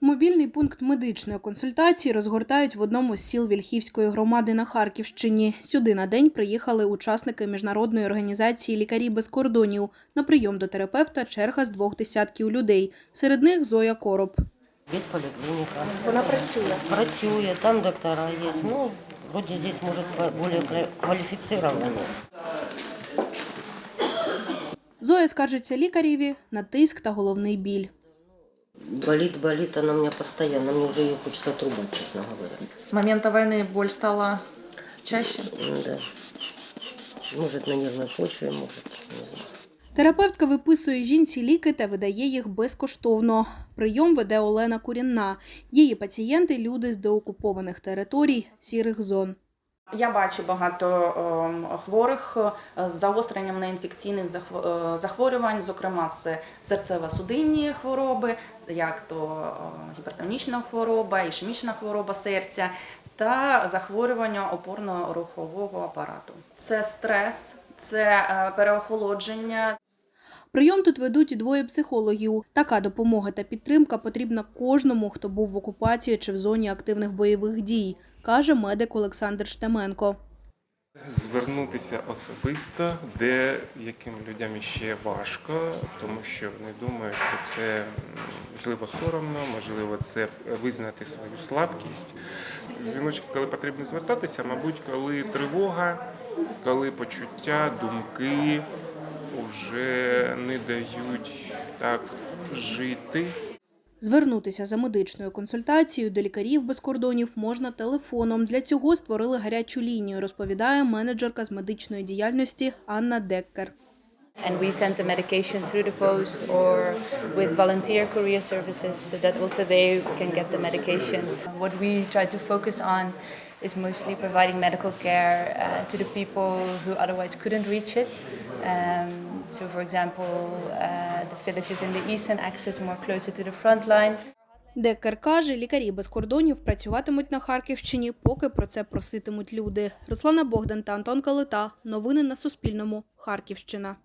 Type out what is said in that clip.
Мобільний пункт медичної консультації розгортають в одному з сіл Вільхівської громади на Харківщині. Сюди на день приїхали учасники міжнародної організації Лікарі без кордонів. На прийом до терапевта черга з двох десятків людей. Серед них Зоя Короб. Є поліклініка. Вона працює. Працює, там доктора є. Ну, вроде здесь, может, более ква- квалифицированные. Зоя скаржиться лікареві на тиск та головний біль. Болит, болит она у меня постоянно. Мне уже ее хочется отрубать, честно говоря. С момента войны боль стала чаще. Да. Может, на нервной почве, может. Терапевтка виписує жінці ліки та видає їх безкоштовно. Прийом веде Олена Курінна. Її пацієнти – люди з деокупованих територій, сірих зон. Я бачу багато ем, хворих е, з загостренням неінфекційних е, захворювань, зокрема, це серцево-судинні хвороби, як то е, гіпертонічна хвороба, ішемічна хвороба серця та захворювання опорно-рухового апарату. Це стрес, це переохолодження, Прийом тут ведуть двоє психологів. Така допомога та підтримка потрібна кожному, хто був в окупації чи в зоні активних бойових дій, каже медик Олександр Штеменко. Звернутися особисто, де яким людям іще важко, тому що вони думають, що це можливо соромно, можливо, це визнати свою слабкість. Дзвіночки, коли потрібно звертатися, мабуть, коли тривога, коли почуття, думки вже не дають так жити. Звернутися за медичною консультацією до лікарів без кордонів можна телефоном. Для цього створили гарячу лінію, розповідає менеджерка з медичної діяльності Анна Деккер. and we send the medication through the post or with volunteer courier services so that also they can get the medication. What we try to focus on is mostly providing medical care uh, to the people who otherwise couldn't reach it. Um, so, for example, uh, the villages in the eastern axis more closer to the front line. Деккер каже, лікарі без кордонів працюватимуть на Харківщині, поки про це проситимуть люди. Руслана Богдан та Антон Калита. Новини на Суспільному. Харківщина.